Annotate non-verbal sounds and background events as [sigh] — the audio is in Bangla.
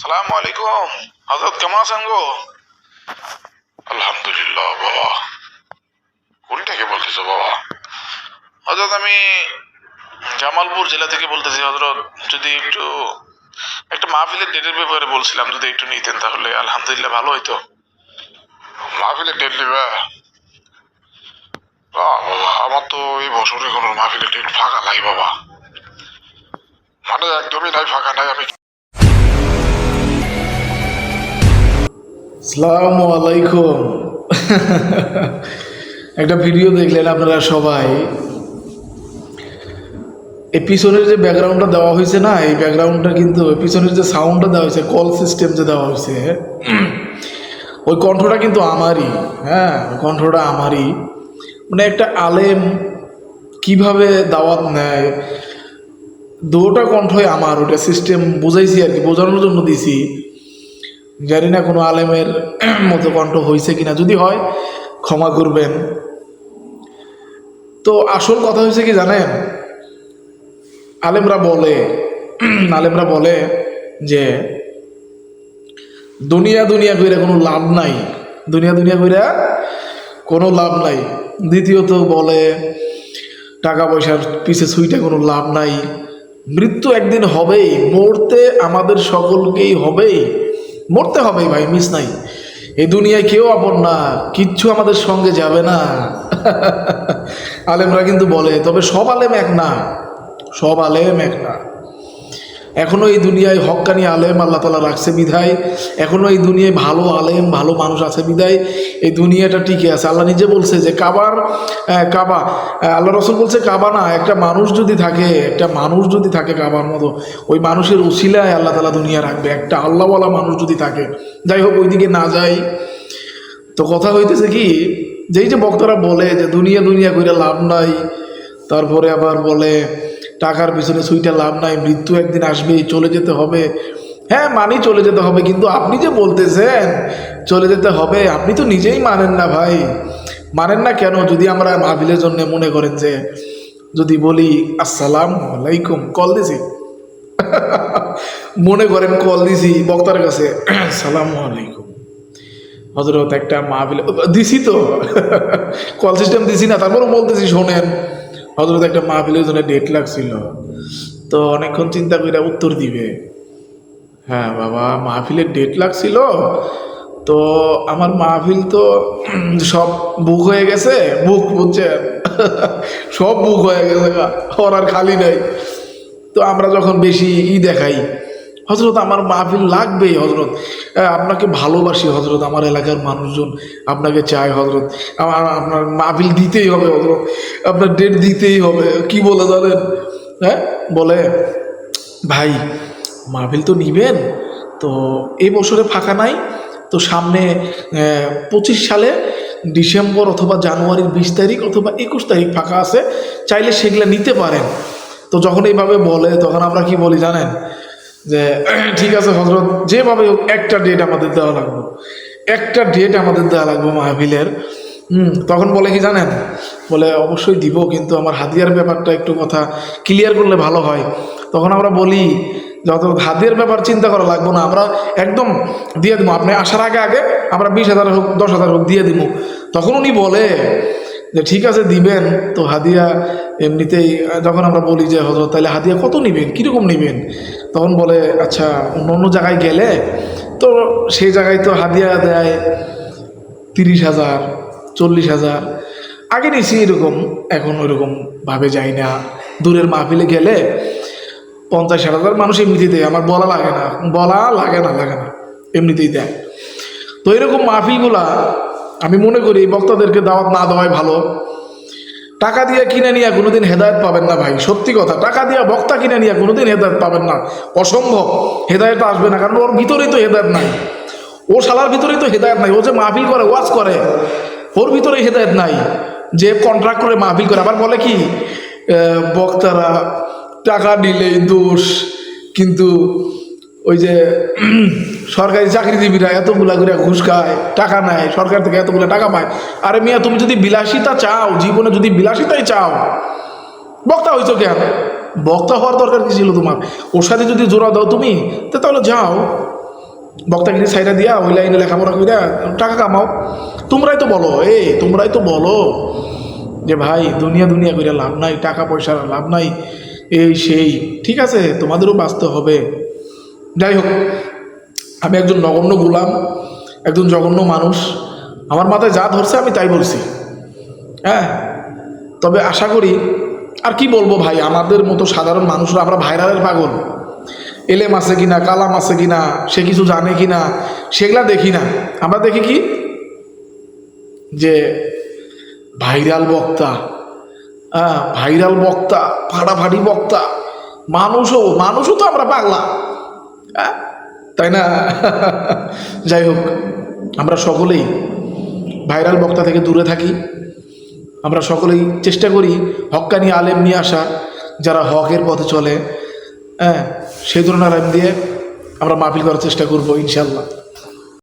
সালাম আলাইকুম। হজরত কেমন আছেন গো? আলহামদুলিল্লাহ, বাবা। কোনটাকে বলতেছো, বাবা? হজরত আমি জামালপুর জেলা থেকে বলতেছি হজরত যদি একটু, একটা মাহফিলের ডেটের ব্যাপারে বলছিলাম, যদি একটু নিতেন তাহলে আলহামদুলিল্লাহ ভালো হইতো। মাহফিলের ডেট নেবে? আমার তো এই বছরে কোনো মাহফিলের ডেট ফাঁকা নাই, বাবা। মানে একদমই নাই, ফাঁকা নাই, আমি আসসালামু আলাইকুম। একটা ভিডিও দেখলেন আপনারা সবাই। এই পিছনের যে ব্যাকগ্রাউন্ডটা দেওয়া হয়েছে না, এই ব্যাকগ্রাউন্ডটা কিন্তু পিছনের যে সাউন্ডটা দেওয়া হয়েছে, কল সিস্টেম যে দেওয়া হয়েছে, ওই কণ্ঠটা কিন্তু আমারই হ্যাঁ কণ্ঠটা আমারই। মানে একটা আলেম কীভাবে দাওয়াত নেয়, দুটা কণ্ঠই আমার, ওটা সিস্টেম বুঝাইছি আর কি, বোঝানোর জন্য দিছি। জানি না কোনো আলেমের [clears throat] মতো কণ্ঠ হয়েছে কিনা, যদি হয়, ক্ষমা করবেন। তো আসল কথা হয়েছে কি জানেন? আলেমরা বলে [clears throat] আলেমরা বলে যে, দুনিয়া দুনিয়া কইরা কোনো লাভ নাই। দুনিয়া দুনিয়া কইরা কোনো লাভ নাই। দ্বিতীয়ত বলে, টাকা পয়সার পিছে ছুইটা কোনো লাভ নাই। মৃত্যু একদিন হবেই, মরতে আমাদের সকলকেই হবেই। মরতে হবে ভাই মিস নাই। এই দুনিয়ায় কেউ আপন না, কিচ্ছু আমাদের সঙ্গে যাবে না। [laughs] আলেমরা কিন্তু বলে, তবে সব আলেম এক না, সব আলেম এক না। এখনও এই দুনিয়ায় হক্কানি আলেম আল্লাহ তালা রাখছে বিধায়। এখনও এই দুনিয়ায় ভালো আলেম, ভালো মানুষ আছে বিধায়। এই দুনিয়াটা টিকে আছে। আল্লাহ নিজে বলছে যে, কাবার কাবা আল্লাহ রসুল বলছে, কাবা না, একটা মানুষ যদি থাকে, একটা মানুষ যদি থাকে কাবার মতো, ওই মানুষের উশিলায় আল্লাহ তালা দুনিয়া রাখবে। একটা আল্লাহওয়ালা মানুষ যদি থাকে। যাই হোক, ওইদিকে না যাই। তো কথা হইতেছে কি, যেই যে বক্তারা বলে যে, দুনিয়া দুনিয়া করে লাভ নাই, তারপরে আবার বলে টাকার পিছনে সুইটা লাভ নাই, মৃত্যু একদিন আসবেই, চলে যেতে হবে। হ্যাঁ মানি চলে যেতে হবে, কিন্তু আপনি যে বলতেছেন, চলে যেতে হবে, আপনি তো নিজেই মানেন না ভাই। মানেন না কেন? যদি আমরা মাহফিলের জন্য মনে করেন যে, যদি বলি, আসসালাম আলাইকুম, কল দিছি। মনে করেন, কল দিছি বক্তার কাছে সালাম আলাইকুম। হজরত একটা মাহফিল, দিছি তো। কল সিস্টেম দিছি না, তারপরও বলতেছি, শোনেন। হজরত একটা মাহফিলের জন্য ডেট লাগছিল। তো অনেকক্ষণ চিন্তা করে উত্তর দিবে। হ্যাঁ বাবা, মাহফিলের ডেট লাগছিল। তো আমার মাহফিল তো [clears throat] সব বুক হয়ে গেছে। বুক বুঝছেন সব বুক হয়ে গেছে। ওর আর খালি নাই। তো আমরা যখন বেশি ই দেখাই হজরত আমার মাহফিল লাগবেই হজরত আপনাকে ভালোবাসি হজরত আমার এলাকার মানুষজন আপনাকে চায় হজরত আমার আপনার মাহফিল দিতেই হবে হজরত আপনার ডেট দিতেই হবে। কি বলে জানেন? হ্যাঁ বলে, ভাই, মাহফিল তো নিবেন, তো এই বছরে ফাঁকা নাই, তো সামনে পঁচিশ সালে ডিসেম্বর অথবা জানুয়ারির বিশ তারিখ অথবা একুশ তারিখ ফাঁকা আছে, চাইলে সেগুলো নিতে পারেন। তো যখন এইভাবে বলে, তখন আমরা কি বলি জানেন? যে, [clears throat] ঠিক আছে হজরত যেভাবে একটা ডেট আমাদের দেওয়া লাগবে। একটা ডেট আমাদের দেওয়া লাগবে মাহফিলের। হুম, তখন বলে কি জানেন? বলে, অবশ্যই দিব, কিন্তু আমার হাতিয়ার ব্যাপারটা একটু কথা ক্লিয়ার করলে ভালো হয়। তখন আমরা বলি, যত হাতিয়ার ব্যাপার চিন্তা করা লাগবো না, আমরা একদম দিয়ে দেবো। আপনি আসার আগে আগে আমরা বিশ হাজার হোক, দশ হাজার হোক দিয়ে দিব। তখন উনি বলে যে, ঠিক আছে, দিবেন। তো হাদিয়া এমনিতেই, যখন আমরা বলি যে হজরত তাহলে হাদিয়া কত নেবেন? কীরকম নেবেন? তখন বলে আচ্ছা অন্য অন্য জায়গায় গেলে? তো সেই জায়গায় তো হাদিয়া দেয় তিরিশ হাজার, চল্লিশ হাজার। আগে নিয়েছি এরকম, এখন ওইরকম ভাবে যাই না। দূরের মাহফিলে গেলে পঞ্চাশ ষাট হাজার মানুষ এমনিতেই দেয়। আমার বলা লাগে না, বলা লাগে না লাগে না। এমনিতেই দেয়। তো এরকম মাহফিলগুলা আমি মনে করি, বক্তাদেরকে দাওয়াত না দেওয়াই ভালো। টাকা দিয়ে কিনে নিয়ে কোনোদিন হেদায়ত পাবেন না ভাই, সত্যি কথা। টাকা দিয়ে বক্তা কিনে নিয়ে কোনোদিন হেদায়ত পাবেন না। অসম্ভব। হেদায়ত আসবে না, কারণ ওর ভিতরেই তো হেদায়ত নাই। ও শালার ভিতরেই তো হেদায়ত নাই। ও যে মাহফিল করে, ওয়াজ করে, ওর ভিতরে হেদায়ত নাই। যে কন্ট্রাক্ট করে মাহফিল করে, আবার বলে কি বক্তারা টাকা নিলেই দোষ, কিন্তু ওই যে সরকারি চাকরিজীবীরা এতগুলা করে ঘুষ খায়, টাকা নেয়, সরকার থেকে এতগুলো টাকা পায়। আরে মিয়া, তুমি যদি বিলাসিতা চাও, জীবনে যদি বিলাসিতাই চাও, বক্তা হইছো কেন? বক্তা হওয়ার দরকার কি ছিল তোমার? ওর সাথে যদি জোড়া দাও তুমি, তো তাহলে যাও। বক্তা বক্তাগিরি সাইডা দিয়া ওই লাইনে লেখাপড়া কইরা টাকা কামাও। তোমরাই তো বলো, এ, তোমরাই তো বলো যে ভাই, দুনিয়া দুনিয়া করে লাভ নাই, টাকা পয়সার লাভ নাই, এই সেই, ঠিক আছে, তোমাদেরও বাঁচতে হবে। যাই হোক আমি একজন নগণ্য গোলাম, একজন জঘন্য মানুষ। আমার মাথায় যা ধরছে আমি তাই বলছি। হ্যাঁ? তবে আশা করি, আর কি বলব ভাই, আমাদের মতো সাধারণ মানুষরা, আমরা ভাইরালের পাগল। এলেম আছে কিনা, কালাম আছে কিনা, সে কিছু জানে কিনা, সেগুলা দেখি না। আমরা দেখি কি? যে ভাইরাল বক্তা হ্যাঁ ভাইরাল বক্তা, ফাটাফাটি বক্তা। মানুষও মানুষও তো আমরা পাগলা। তাই না? যাই হোক, আমরা সকলেই ভাইরাল বক্তা থেকে দূরে থাকি। আমরা সকলেই চেষ্টা করি হক্কানি আলেম নিয়ে আসা, যারা হকের পথে চলে। হ্যাঁ সেই ধরনের আলেম দিয়ে আমরা মাহফিল করার চেষ্টা করব ইনশাল্লাহ